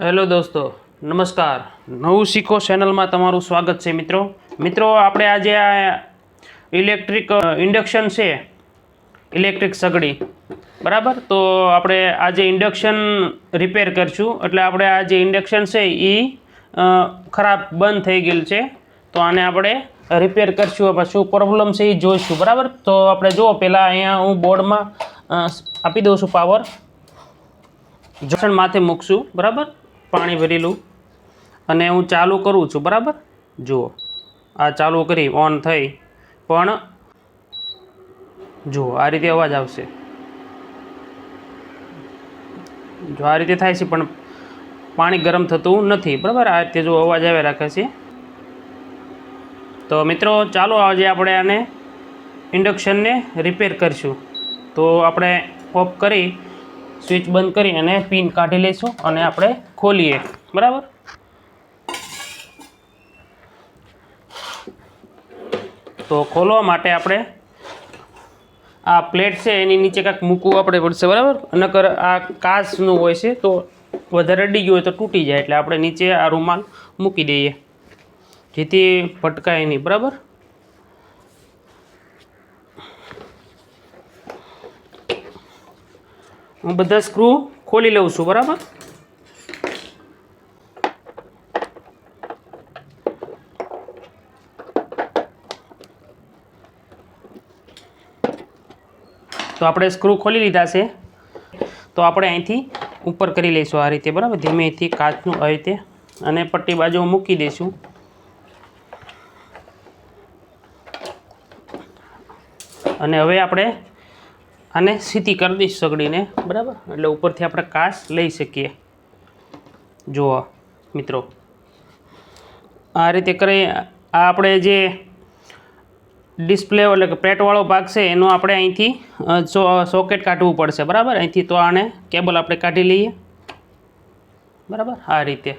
Hello દોસ્તો, નમસ્કાર. નવું શીખો ચેનલમાં તમારું સ્વાગત છે મિત્રો. મિત્રો, આપણે આજે આ ઇલેક્ટ્રિક ઇન્ડક્શન છે, ઇલેક્ટ્રિક સગડી. બરાબર? તો આપણે આજે ઇન્ડક્શન રિપેર કરીશું. એટલે આપણે આ જે ઇન્ડક્શન છે એ ખરાબ બંધ થઈ ગયેલ છે. તો આને આપણે રિપેર કરીશું. શું પ્રોબ્લેમ છે એ જોઈશું. બરાબર? તો આપણે જુઓ પહેલાં અહીંયા હું બોર્ડમાં આપી દઉં છું પાવર જોશન માથે મૂકશું. બરાબર? પાણી ભરેલું અને હું ચાલુ કરું છું, બરાબર? જુઓ, આ ચાલુ કરી ઓન થઈ. પણ જુઓ, આ રીતે અવાજ આવશે. જો આ રીતે થાય છે, પણ પાણી ગરમ થતું નથી, બરાબર? આ રીતે જો અવાજ આવે, રાખે છે. તો મિત્રો, ચાલો આજે આપણે આને ઇન્ડક્શનને રિપેર કરીશું. તો આપણે ઓફ કરી સ્વિચ બંધ કરી અને પિન કાઢી લઈશું અને આપણે ખોલીએ. બરાબર? તો ખોલવા માટે આપણે આ પ્લેટ છે એની નીચે કાંઈક મૂકવું આપણે પડશે, બરાબર? નકર આ કાચનું હોય છે તો વધારે અડી ગયું હોય તો તૂટી જાય એટલે આપણે નીચે આ રૂમાલ મૂકી દઈએ. જેથી ભટકાય નહીં, બરાબર? હું બધા સ્ક્રૂ ખોલી લઉં છું, બરાબર? તો આપણે સ્ક્રૂ ખોલી લીધા છે. તો આપણે અહીંથી ઉપર કરી લઈશું આ રીતે, બરાબર? ધીમેથી કાચનું આ રીતે અને પટ્ટી બાજુ મૂકી દઈશું. અને હવે આપણે આને સીધી કરી દઈશ સગડીને, બરાબર? એટલે ઉપરથી આપણે કાશ લઈ શકીએ. જુઓ, મિત્રો. આ રીતે કરી, આ આપણે જે ડિસ્પ્લે એટલે કે પ્લેટવાળો ભાગ છે, એનો આપણે અહીંથી સોકેટ કાઢવું પડશે, બરાબર? અહીંથી તો આને કેબલ આપણે કાઢી લઈએ. બરાબર? આ રીતે.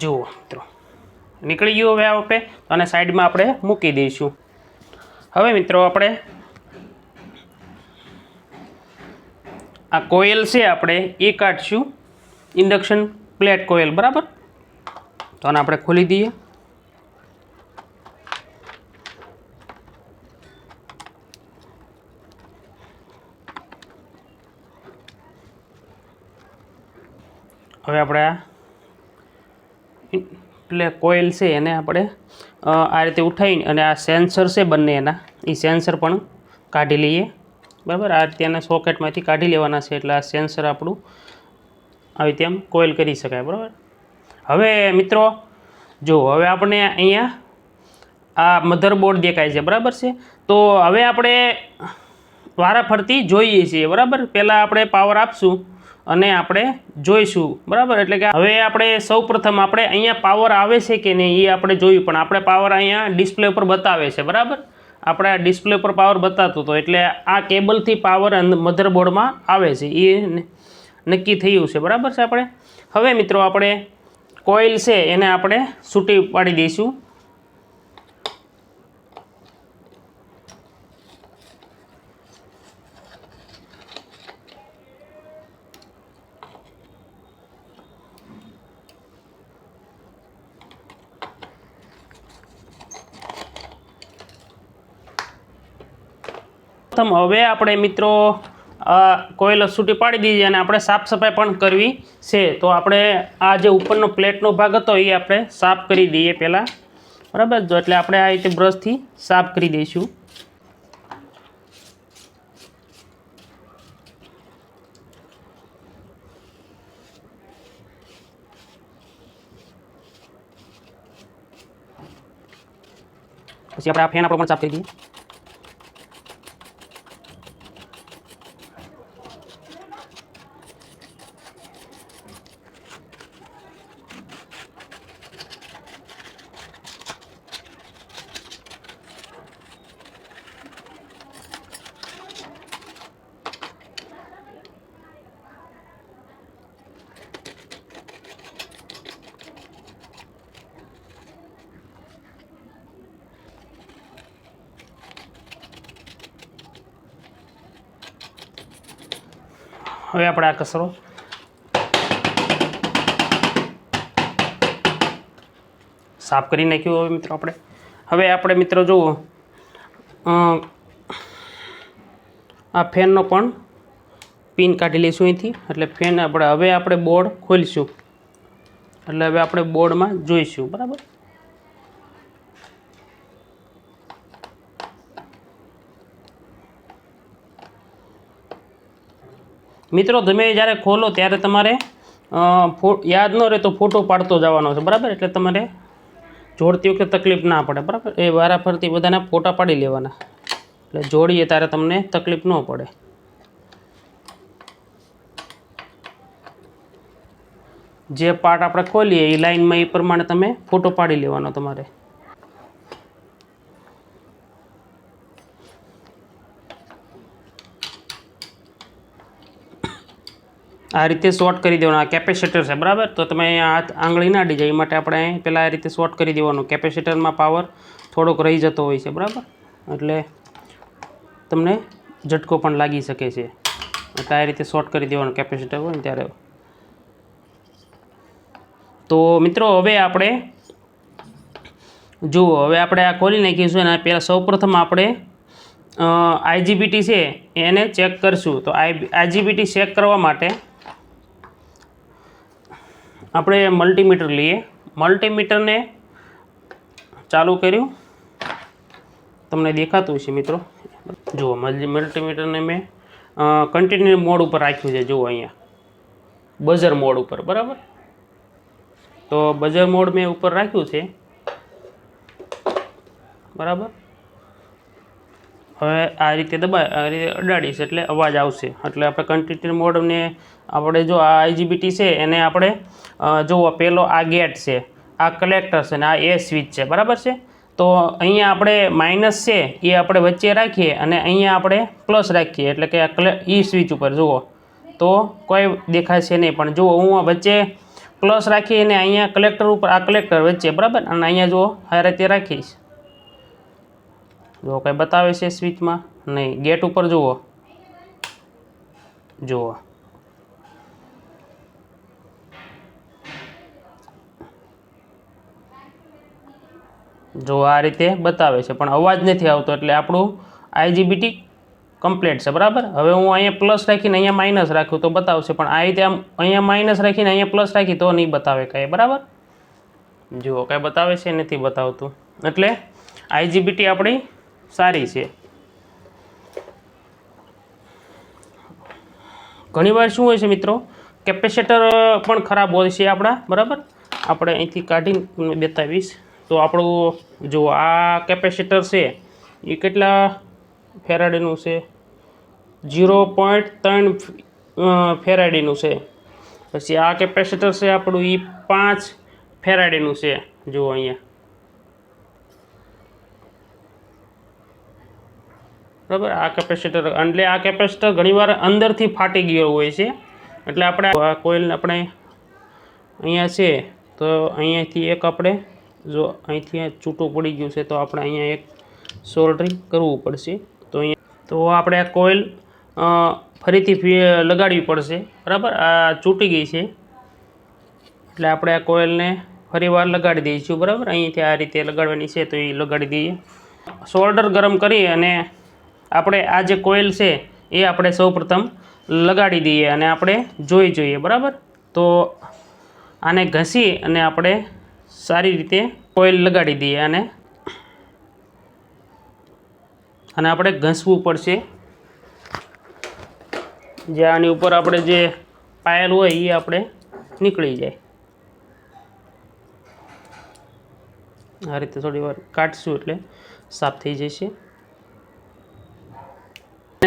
જુઓ, મિત્રો. નીકળી ગયું હવે આપણે અને સાઈડમાં આપણે મૂકી દઈશું. હવે, મિત્રો, આપણે આ કોયલ છે આપણે, એ કાઢશું. ઇન્ડક્શન પ્લેટ કોયલ, બરાબર? તો આને આપણે ખોલી દઈએ. હવે આપણે આ એટલે કોઇલ છે એને આપણે આ રીતે ઉઠાવીને અને આ સેન્સર છે બંને એના એ સેન્સર પણ કાઢી લઈએ. બરાબર? આ ત્યાંના સોકેટમાંથી કાઢી લેવાના છે, એટલે આ સેન્સર આપણું આવી રીતે આમ કોઇલ કરી શકાય, બરાબર? હવે મિત્રો, જો હવે આપણે અહીંયા આ મધરબોર્ડ દેખાય છે, બરાબર છે? તો હવે આપણે વારાફરતી જોઈએ છીએ, બરાબર? પહેલાં આપણે પાવર આપશું અને આપણે જોઈશું, બરાબર? એટલે કે હવે આપણે સૌ પ્રથમ આપણે અહીંયા પાવર આવે છે કે નહીં એ આપણે જોયું, પણ આપણે પાવર અહીંયા ડિસ્પ્લે ઉપર બતાવે છે, બરાબર? આપણે ડિસ્પ્લે પર પાવર બતાવતું હતો એટલે આ કેબલથી પાવર મધરબોર્ડમાં આવે છે. એ નક્કી થયું છે. બરાબર છે આપણે? હવે મિત્રો આપણે કોઇલ છે એને આપણે છૂટી પાડી દઈશું. પ્રથમ હવે આપણે મિત્રો કોયલ છૂટી પાડી દીધી અને આપણે સાફ સફાઈ પણ કરવી છે. તો આપણે આ જે ઉપરનો પ્લેટનો ભાગ હતો એ આપણે સાફ કરી દઈએ પહેલાં. બરાબર જો, એટલે આપણે આ રીતે બ્રશથી સાફ કરી દઈશું. પછી આપણે આ ફેન આપણો પણ સાફ કરી દઈએ. હવે આપણે આ કસરો. સાફ કરી નાખ્યું હવે મિત્રો આપણે. હવે આપણે મિત્રો જુઓ આ ફેનનો પણ પિન કાઢી લઈશું અહીંથી. એટલે ફેન આપણે, હવે આપણે બોર્ડ ખોલીશું. એટલે હવે આપણે બોર્ડમાં જોઈશું, બરાબર? મિત્રો તમે જ્યારે ખોલો ત્યારે તમારે યાદ ન રહે તો ફોટો પાડતો જવાનો છે, બરાબર? એટલે તમારે જોડતી વખતે તકલીફ ના પડે, બરાબર? એ વારાફરતી બધાના ફોટા પાડી લેવાના. એટલે જોડીએ ત્યારે તમને તકલીફ ન પડે. જે પાર્ટ આપણે ખોલીએ, એ લાઈનમાં એ પ્રમાણે તમે ફોટો પાડી લેવાનો તમારે. આ રીતે શોર્ટ કરી દેવાનું. આ કેપેસિટર છે, બરાબર? તો તમે હાથ આંગળી ના અડી જાય એ માટે આપણે પહેલાં આ રીતે શોર્ટ કરી દેવાનું. કેપેસિટરમાં પાવર થોડોક રહી જતો હોય છે, બરાબર? એટલે તમને ઝટકો પણ લાગી શકે છે. એટલે આ રીતે શોર્ટ કરી દેવાનું કેપેસિટર હોય ને ત્યારે. તો મિત્રો, હવે આપણે જુઓ, હવે આપણે આ ખોલી નાખીશું અને પહેલાં સૌપ્રથમ આપણે આઈજીબીટી છે એને ચેક કરશું. તો આઈ આઈજીબીટી ચેક કરવા માટે આપણે મલ્ટીમીટર લઈએ. મલ્ટીમીટરને ચાલુ કર્યું. તમને દેખાતું હશે મિત્રો. જુઓ મલ્ટી મલ્ટીમીટરને મેં કન્ટિન્યુ મોડ ઉપર રાખ્યું છે. જુઓ અહીંયા. બઝર મોડ ઉપર, બરાબર? તો બઝર મોડ મેં ઉપર રાખ્યું છે. બરાબર? હવે આ રીતે દબાય, આ રીતે અડાડીશ એટલે અવાજ આવશે. એટલે આપણે કન્ટિન્યુ મોડને આપણે જો આ આઈજીબીટી છે, એને આપણે જુઓ પહેલો આ ગેટ છે, આ કલેક્ટર છે ને આ એ સ્વિચ છે, બરાબર છે? તો અહીંયા આપણે માઇનસ છે, એ આપણે વચ્ચે રાખીએ અને અહીંયા આપણે પ્લસ રાખીએ, એટલે કે આ ઈ સ્વિચ ઉપર, જુઓ. તો કોઈ દેખાશે નહીં, પણ જુઓ, હું વચ્ચે પ્લસ રાખીને અહીંયા કલેક્ટર ઉપર, આ કલેક્ટર વચ્ચે, બરાબર? અને અહીંયા જુઓ, આ રીતે રાખીશ. જો કંઈ બતાવે છે સ્વિચમાં નહીં. ગેટ ઉપર જુઓ. જુઓ. જો આ રીતે બતાવે છે, પણ અવાજ નથી આવતો એટલે આપણું આઈજીબીટી કમ્પ્લીટ છે, બરાબર? હવે હું અહીંયા પ્લસ રાખીને અહીંયા માઇનસ રાખ્યું તો બતાવશે, પણ આ રીતે આમ અહીંયા માઇનસ રાખીને અહીંયા પ્લસ રાખી તો નહીં બતાવે કાંઈ, બરાબર? જુઓ, કાંઈ બતાવે છે, નથી બતાવતું. એટલે આઈજીબીટી આપણી સારી છે. ઘણીવાર શું હોય છે મિત્રો? કેપેસિટર પણ ખરાબ હોય છે આપણા, બરાબર? આપણે અહીંથી કાઢીને બતાવીશ. તો આપણું, જો આ કેપેસિટર છે, એ કેટલા ફેરાડેનું છે? ઝીરો પોઈન્ટ ત્રણ ફેરાડીનું છે. પછી આ કેપેસિટર છે આપણું એ પાંચ ફેરાડીનું છે, જુઓ અહીંયા. બરાબર? આ કેપેસિટર એટલે આ કેપેસિટર ઘણીવાર અંદરથી ફાટી ગયો હોય છે. એટલે આપણે આ કોઇલ આપણે અહીંયા છે, તો અહીંયાથી એક આપણે જો અહીંથી છૂટું પડી ગયું છે, તો આપણે અહીંયા એક સોલ્ડરિંગ કરવું પડશે. તો અહીંયા, તો આપણે આ કોઇલ ફરીથી લગાડવી પડશે. બરાબર? આ ચૂંટી ગઈ છે. એટલે આપણે આ કોઇલને ફરીવાર લગાડી દઈશું. બરાબર? અહીંથી આ રીતે લગાડવાની છે, તો એ લગાડી દઈએ. સોલ્ડર ગરમ કરી અને આપણે આ જે કોઇલ છે, એ આપણે સૌપ્રથમ લગાડી દઈએ અને આપણે જોઈ જોઈએ, બરાબર? તો આને ઘસી અને આપણે સારી રીતે કોઇલ લગાડી દઈએ અને અને આપણે ઘસવું પડશે. જે આની ઉપર આપણે જે પાયલ હોય, એ આપણે નીકળી જાય. આ રીતે થોડી વાર કાઢશું એટલે સાફ થઈ જશે.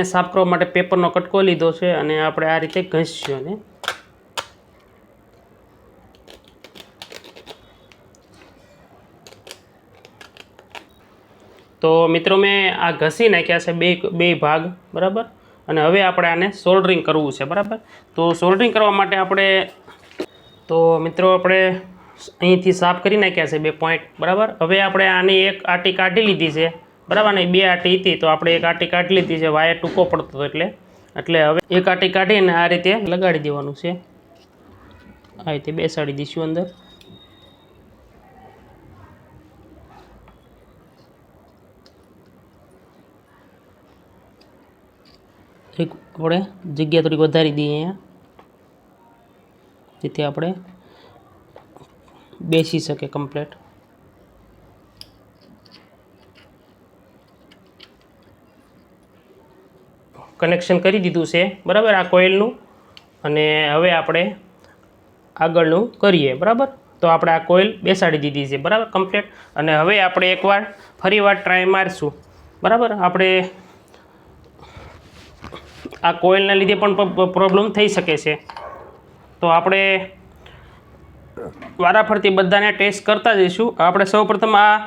સાફ કરવા માટે પેપરનો કટકો લીધો છે અને આપણે આ રીતે ઘસીશું અને તો મિત્રો મેં આ ઘસી નાખ્યા છે બે બે ભાગ, બરાબર? અને હવે આપણે આને સોલ્ડરિંગ કરવું છે, બરાબર? તો સોલ્ડરિંગ કરવા માટે આપણે, તો મિત્રો આપણે અહીંથી સાફ કરી નાખ્યા છે બે પોઈન્ટ બરાબર? હવે આપણે આની એક આટી કાઢી લીધી છે. બરાબર ને? બે આટી હતી તો આપણે એક આટી કાઢી લીધી છે, વાયર ટૂંકો પડતો હતો એટલે. એટલે હવે એક આટી કાઢીને આ રીતે લગાડી દેવાનું છે. આ રીતે બેસાડી દઈશું અંદર. એક આપણે જગ્યા થોડીક વધારી દઈએ અહીંયા. જેથી આપણે બેસી શકે કમ્પ્લેટ કનેક્શન કરી દીધું છે. બરાબર? આ કોઇલનું અને હવે આપણે આગળનું કરીએ. બરાબર? તો આપણે આ કોઇલ બેસાડી દીધી છે. બરાબર? કમ્પ્લેટ અને હવે આપણે એકવાર ફરીવાર ટ્રાય મારશું. બરાબર? આપણે આ કોઇલના લીધે પણ પ્રોબ્લેમ થઈ શકે છે. તો આપણે વારાફરતી બધાને ટેસ્ટ કરતા જઈશું. આપણે સૌપ્રથમ આ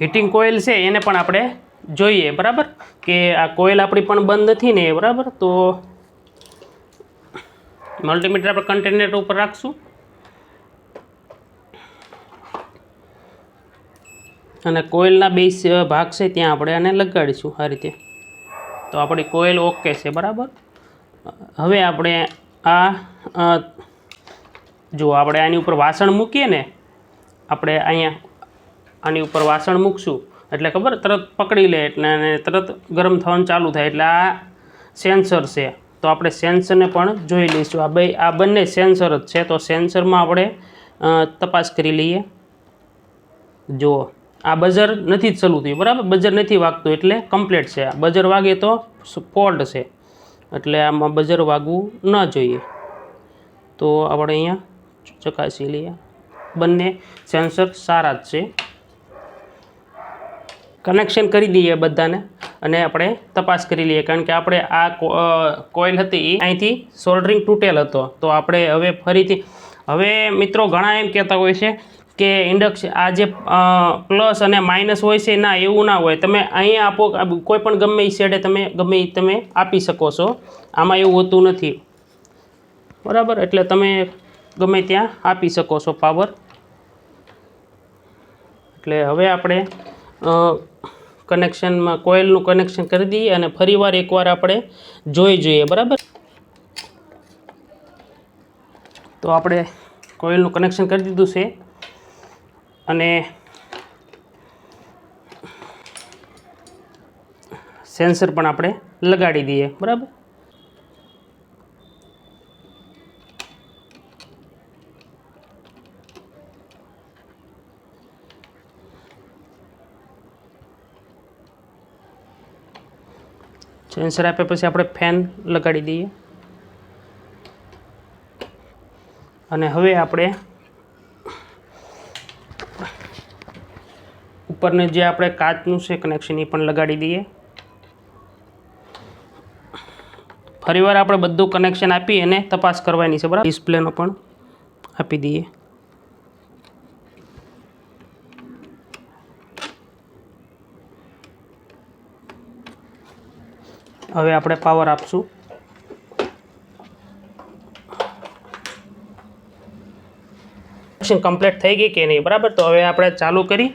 હીટિંગ કોઇલ છે, એને પણ આપણે જોઈએ, બરાબર? કે આ કોઇલ આપણી પણ બંધ નથી ને બરાબર? તો મલ્ટીમીટર આપણે કન્ટેનર ઉપર રાખશું. અને કોઇલના બે ભાગ છે ત્યાં આપણે આને લગાડીશું આ રીતે. તો આપણી કોઇલ ઓકે છે, બરાબર? હવે આપણે આ જો આપણે આની ઉપર વાસણ મૂકીએ ને, આપણે અહીંયા આની ઉપર વાસણ મૂકશું. એટલે ખબર? તરત પકડી લે એટલે તરત ગરમ થવાનું ચાલુ થાય. એટલે આ સેન્સર છે. તો આપણે સેન્સરને પણ જોઈ લઈશું. આ બે આ બંને સેન્સર જ છે. તો સેન્સરમાં આપણે તપાસ કરી લઈએ. જુઓ. આ બજર નથી જ ચાલુ થયું. બરાબર? બજર નથી વાગતું એટલે કમ્પ્લીટ છે. આ બજર વાગે તો ફોલ્ટ છે. એટલે આમાં બજર વાગવું ન જોઈએ. તો આપણે અહીંયા ચકાસી લઈએ. બંને સેન્સર સારા જ છે. કનેક્શન કરી દઈએ બધાને અને આપણે તપાસ કરી લઈએ. કારણ કે આપણે આ કોઇલ હતી એ અહીંથી સોલ્ડરિંગ તૂટેલ હતો. તો આપણે હવે ફરીથી, હવે મિત્રો ઘણા એમ કહેતા હોય છે કે ઇન્ડક્શન આ જે પ્લસ અને માઇનસ હોય છે ના, એવું ના હોય. તમે અહીંયા આપો કોઈ પણ ગમે એ શેડે તમે, ગમે એ તમે આપી શકો છો. આમાં એવું હોતું નથી. બરાબર? એટલે તમે ગમે ત્યાં આપી શકો છો પાવર એટલે હવે આપણે કનેક્શનમાં કોઇલનું કનેક્શન કરી દઈએ અને ફરીવાર એકવાર આપણે જોઈ જોઈએ, બરાબર? તો આપણે કોઇલનું કનેક્શન કરી દીધું છે અને સેન્સર પણ આપણે લગાડી દઈએ, બરાબર? સેન્સર આપ્યા પછી આપણે ફેન લગાડી દઈએ. અને હવે આપણે ઉપરને જે આપણે કાચનું છે કનેક્શન એ પણ લગાડી દઈએ. ફરીવાર આપણે બધું કનેક્શન આપી અને તપાસ કરવાની છે, બરાબર? ડિસ્પ્લેનો પણ આપી દઈએ. હવે આપણે પાવર આપશું. કમ્પ્લીટ થઈ ગઈ કે નહીં, બરાબર? તો હવે આપણે ચાલુ કરી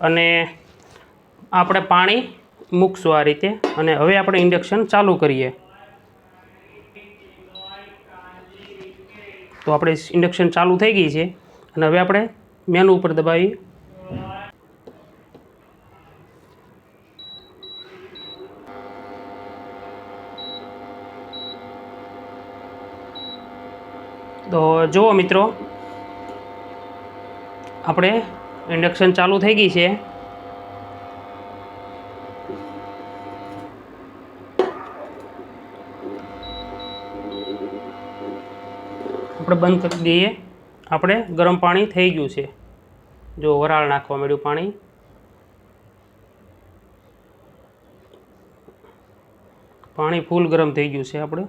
અને આપણે પાણી મૂકશું આ રીતે અને હવે આપણે ઇન્ડક્શન ચાલુ કરીએ. તો આપણે ઇન્ડક્શન ચાલુ થઈ ગઈ છે અને હવે આપણે મેનુ ઉપર દબાવી તો જુઓ મિત્રો, આપણે ઇન્ડક્શન ચાલુ થઈ ગઈ છે. આપણે બંધ કરી દઈએ. આપણે ગરમ પાણી થઈ ગયું છે. જો વરાળ નાખવા મળ્યું પાણી. પાણી ફૂલ ગરમ થઈ ગયું છે આપણે.